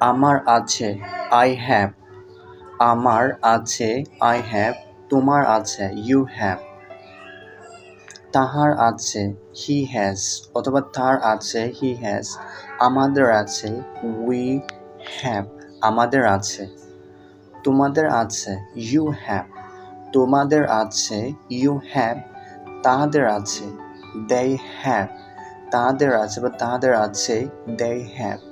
আমার আছে I have আমার আছে আই হ্যাভ তোমার আছে ইউ হ্যাভ তাহার আছে হি হ্যাজ অথবা তার আছে হি হ্যাজ আমাদের আছে উই হ্যাভ আমাদের আছে, তোমাদের আছে ইউ হ্যাভ তোমাদের আছে ইউ হ্যাভ তাহাদের আছে দে হ্যাভ তাহাদের আছে বা তাহাদের আছে দে হ্যাভ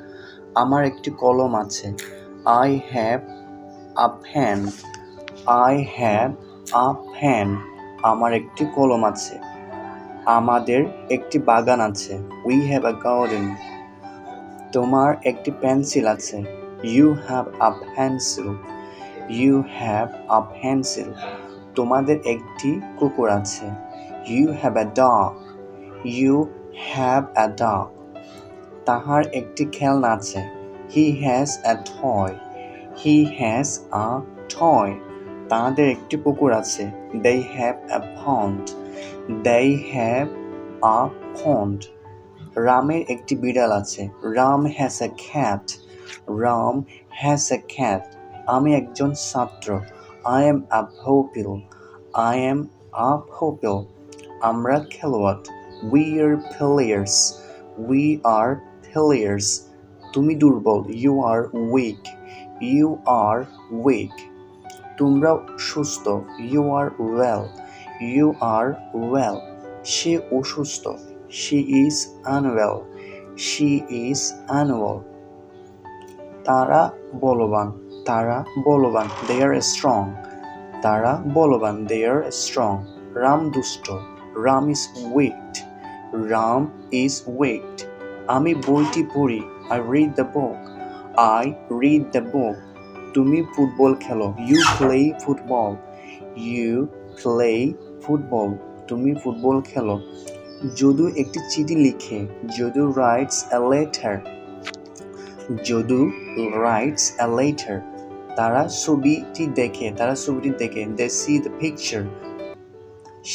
আমার একটি কলম আছে। I have a pen I have a pen আমার একটি কলম আছে। আমাদের একটি বাগান আছে। উই হ্যাভ আ গার্ডেন তোমার একটি পেন্সিল আছে। You have a pencil you have a pencil তোমাদের একটি কুকুর আছে। You have a dog you have a dog তাহার একটি খেলনা আছে। He has a toy he has a toy তাহাদের একটি পুকুর আছে। They have a pond they have a pond রামের একটি বিড়াল আছে। Ram has a cat Ram has a cat আমি একজন ছাত্র। I am a pupil I am a pupil আমরা খেলোয়াড়। We are players we are players তুমি দুর্বল you are weak you are weak তোমরা সুস্থ you are well you are well সে অসুস্থ she is unwell she is unwell তারা বলবান তারা বলবান দে আর স্ট্রং তারা বলবান দে আর স্ট্রং রাম দুষ্ট, Ram is wicked Ram is wicked আমি বইটি পড়ি I read the book I read the book তুমি ফুটবল খেলো। You play football you play football তুমি ফুটবল খেলো। যদু একটি চিঠি লিখে, Jadu writes a letter Jadu writes a letter তারা ছবিটি দেখে, তারা ছবিটি দেখে দে সি দ্য পিকচার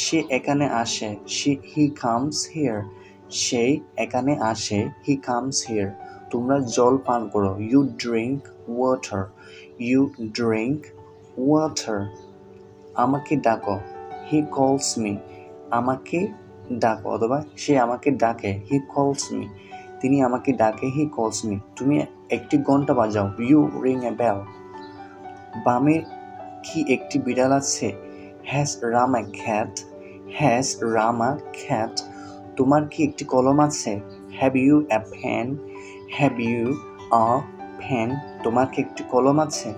সে এখানে আসে, সে হি কামস হিয়ার সে এখানে আসে হি কামস হিয়ার তোমরা জল পান করো। You drink water you drink water আমাকে ডাকো। হি কলস মি আমাকে ডাকো, অথবা সে আমাকে ডাকে। হি কলস মি তিনি আমাকে ডাকে হি কলস মি তুমি একটি ঘণ্টা বাজাও। ইউ রিং এ বেল বামে কি একটি বিড়াল আছে? Has Ram a cat has Ram a cat তোমার কি একটি কলম আছে? Have you a pen have you a pen তোমার কি একটি কলম আছে?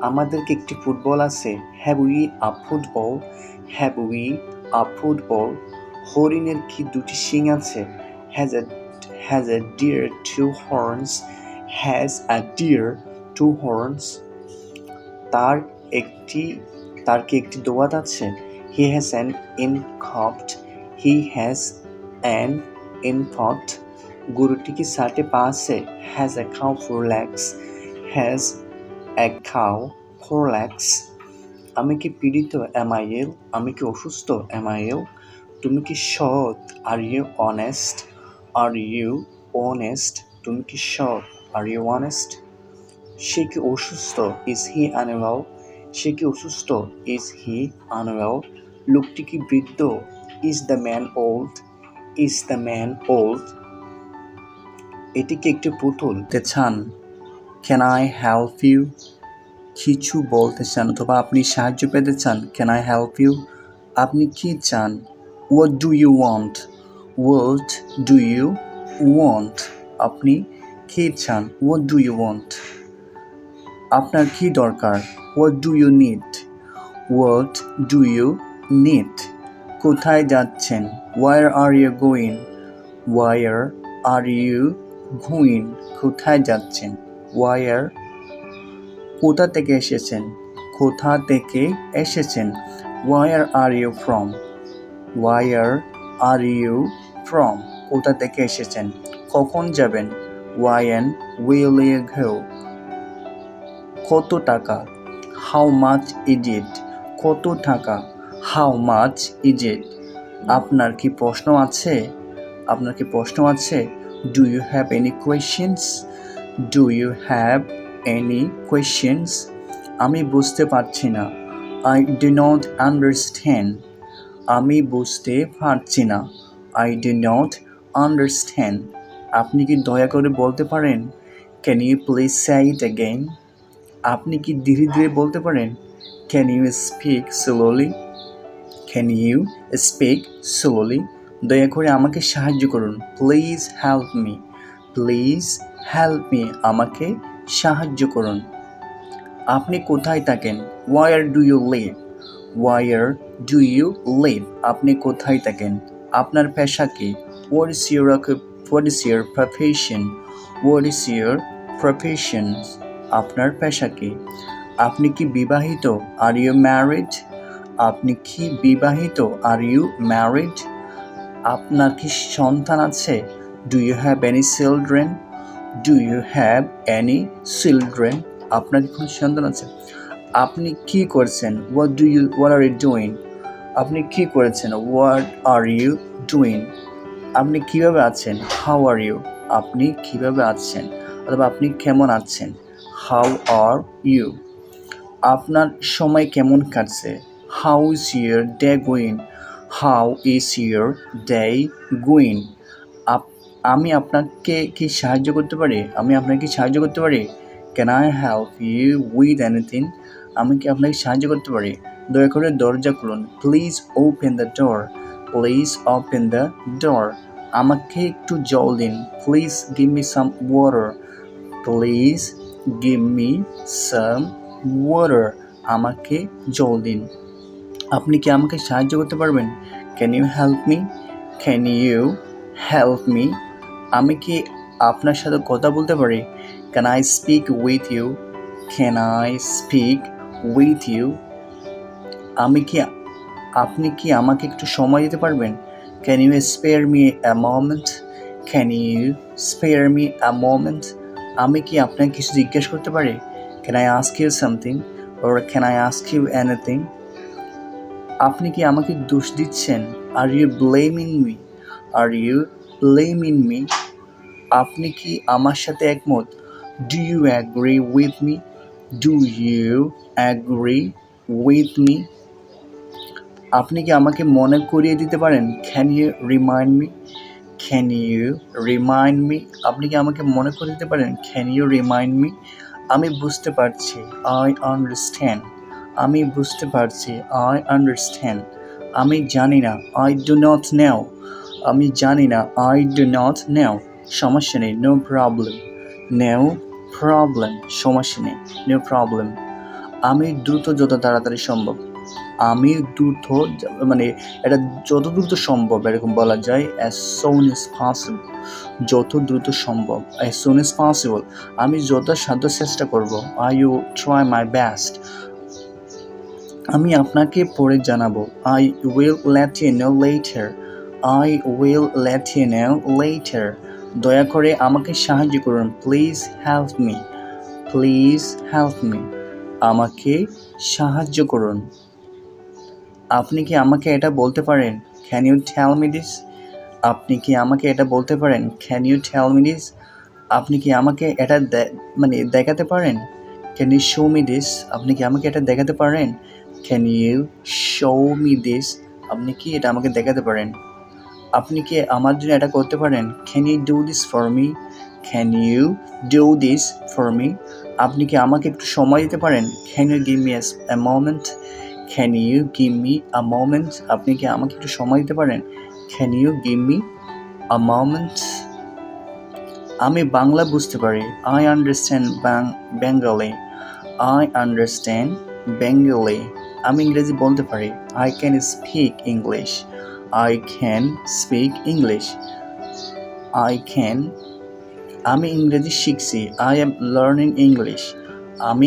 আমাদের কি একটি ফুটবল আছে? Have we a football have we a football হরিণের কি দুটি শিং আছে? Has a has a deer two horns has a deer two horns তার একটি, তার কি একটি দোয়াত আছে? He has an inkpot he has an inkpot গরুটি কি সাটে পা আছে হ্যাজ এ খাও ফোর ল্যাক্স হ্যাজ এ খাও ফোর ল্যাক্স আমি কি পীড়িত এম আই এল আমি কি অসুস্থ এম আই এল তুমি কি সৎ? Are you honest are you honest তুমি কি সৎ? আর ইউ অনেস্ট সে কি অসুস্থ? ইজ হি আনওয়েল সে কি অসুস্থ? ইজ হি আনওয়েল লোকটি কি বৃদ্ধ? Is the man old is the man old এটি কি একটি পুতুল। তে চান ক্যান আই হেল্প ইউ কিছু বলতে চান অথবা আপনি সাহায্য পেতে চান? ক্যান আই হেল্প ইউ আপনি কি চান? What do you want what do you want আপনি কি চান? হোয়াট ডু ইউ ওয়ান্ট আপনার কি দরকার? What do you need what do you need কোথায় যাচ্ছেন? Where are you going where are you going কোথায় যাচ্ছেন? ওয়ার কোথা থেকে এসেছেন? কোথা থেকে এসেছেন? Where are you from where are you from কোথা থেকে এসেছেন? কখন যাবেন? ওয়াইন উইল ইউ ঘেউ কত টাকা? হাউ মাচ ইজ ইট কত টাকা? হাউ মাচ ইজ ইট আপনার কি প্রশ্ন আছে? আপনার কি প্রশ্ন আছে? Do you have any questions do you have any questions আমি বুঝতে পারছি না। আই ডু নট আন্ডারস্ট্যান্ড আমি বুঝতে পারছি না। আই ডু নট আন্ডারস্ট্যান্ড আপনি কি দয়া করে বলতে পারেন? Can you please say it again আপনি কি ধীরে ধীরে বলতে পারেন? Can you speak slowly can you speak slowly দয়া করে আমাকে সাহায্য করুন। Please help me please help me আমাকে সাহায্য করুন। আপনি কোথায় থাকেন? Where do you live where do you live আপনি কোথায় থাকেন? আপনার পেশা কি? What is your what is your profession what is your profession আপনার পেশা কি? আপনি কি বিবাহিত? আর ইউ ম্যারিড আপনি কি বিবাহিত? আর ইউ ম্যারিড আপনার কি সন্তান আছে? Do you have any children do you have any children আপনার কি কোনো সন্তান আছে? আপনি কি করছেন? What do you what are you doing আপনি কি করেছেন? হোয়াট আর ইউ ডুইং আপনি কীভাবে আছেন? হাউ আর ইউ আপনি কীভাবে আছেন? অথবা আপনি কেমন আছেন? হাউ আর ইউ আপনার সময় কেমন কাটছে? How is your day going how is your day going আমি আপনাকে কি সাহায্য করতে পারি? আমি আপনাকে কি সাহায্য করতে পারি? Can I help you with anything আমি কি আপনাকে সাহায্য করতে পারি? দয়া করে দরজা খুলুন। Please open the door please open the door আমাকে একটু জল দিন। Please give me some water please give me some water আমাকে জল দিন। আপনি কি আমাকে সাহায্য করতে পারবেন? Can you help me can you help me আমি কি আপনার সাথে কথা বলতে পারি? Can I speak with you can I speak with you আমি কি, আপনি কি আমাকে একটু সময় দিতে পারবেন? Can you spare me a moment can you spare me a moment আমি কি আপনাকে কিছু জিজ্ঞেস করতে পারি? Can I ask you something or can I ask you anything আপনি কি আমাকে দোষ দিচ্ছেন? Are you blaming me are you blaming me আপনি কি আমার সাথে একমত? Do you agree with me do you agree with me আপনি কি আমাকে মনে করিয়ে দিতে পারেন? Can you remind me can you remind me আপনি কি আমাকে মনে করে দিতে পারেন? ক্যান ইউ রিমাইন্ড মি আমি বুঝতে পারছি। আই আন্ডারস্ট্যান্ড আমি বুঝতে পারছি আই আন্ডারস্ট্যান্ড আমি জানি না আই ডু নট নেও আমি জানি না আই ডু নট নেও সমস্যা নেই নো প্রবলেম নেও প্রবলেম সমস্যা নেই নো প্রবলেম আমি দ্রুত যত তাড়াতাড়ি সম্ভব। আমি দ্রুত মানে এটা যত দ্রুত সম্ভব, এরকম বলা যায় অ্যাজ সোন ইজ পসিবল যত দ্রুত সম্ভব অ্যাজ সোন ইজ পসিবল আমি যত সাধ্য চেষ্টা করব। I you try my best আমি আপনাকে পরে জানাব। I will let you know later I will let you know later দয়া করে আমাকে সাহায্য করুন। Please help me please help me আমাকে সাহায্য করুন। আপনি কি আমাকে এটা বলতে পারেন? Can you tell me this আপনি কি আমাকে এটা বলতে পারেন? Can you tell me this আপনি কি আমাকে এটা মানে দেখাতে পারেন? Can you show me this আপনি কি আমাকে এটা দেখাতে পারেন? Can you show me this আপনি কি এটা আমাকে দেখাতে পারেন? আপনি কি আমার জন্য এটা করতে পারেন? Can you do this for me can you do this for me আপনি কি আমাকে একটু সময় দিতে পারেন? Can you give me a moment can you give me a moment আপনি কি আমাকে একটু সময় দিতে পারেন? Can you give me a moment আমি বাংলা বুঝতে পারি। I understand Bengali I understand Bengali আমি ইংরেজি বলতে পারি। I can speak English I can speak English I can আমি ইংরেজি শিখছি। আই এম লার্নিং ইংলিশ আমি